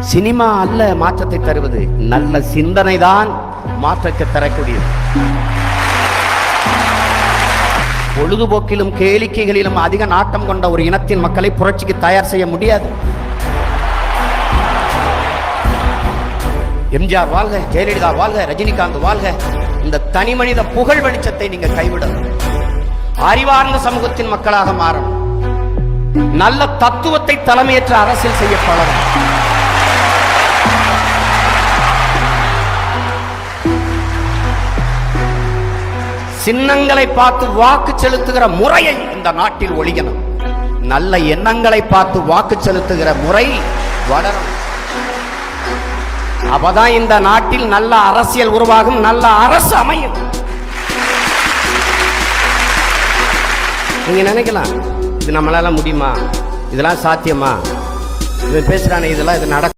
Cinema அல்ல மாற்றத்தை தருவது. நல்ல சிந்தனை தான் மாற்றத்தை தரக்கூடியது. பொழுதுபோக்கிலும் கேளிக்கைகளிலும் அதிக நாட்டம் கொண்ட ஒரு இனத்தின் மக்களை புரட்சிக்கு தயார் செய்ய முடியாது. எம்ஜிஆர் வாழ்க ஜெயலலிதா வாழ்க ரஜினிகாந்த் வாழ்க. இந்த தனி மனித புகழ் வெளிச்சத்தை நீங்க கைவிடணும். அறிவார்ந்த சமூகத்தின் மக்களாக மாறணும். நல்ல தத்துவத்தை தலைமையேற்ற அரசியல் செய்ய பழகும் சின்னங்களை பார்த்து வாக்கு செலுத்துகிற முறையை இந்த நாட்டில் ஒழிக்கணும் நல்ல எண்ணங்களை பார்த்து வாக்கு செலுத்துகிற முறை வளரும். அப்பதான் இந்த நாட்டில் நல்ல அரசியல் உருவாகும் நல்ல அரசு அமையும். நீங்க நினைக்கலாம் இது நம்மளால முடியுமா? இதெல்லாம் சாத்தியமா? இவன் பேசுறானே இதெல்லாம் இது நடக்கும்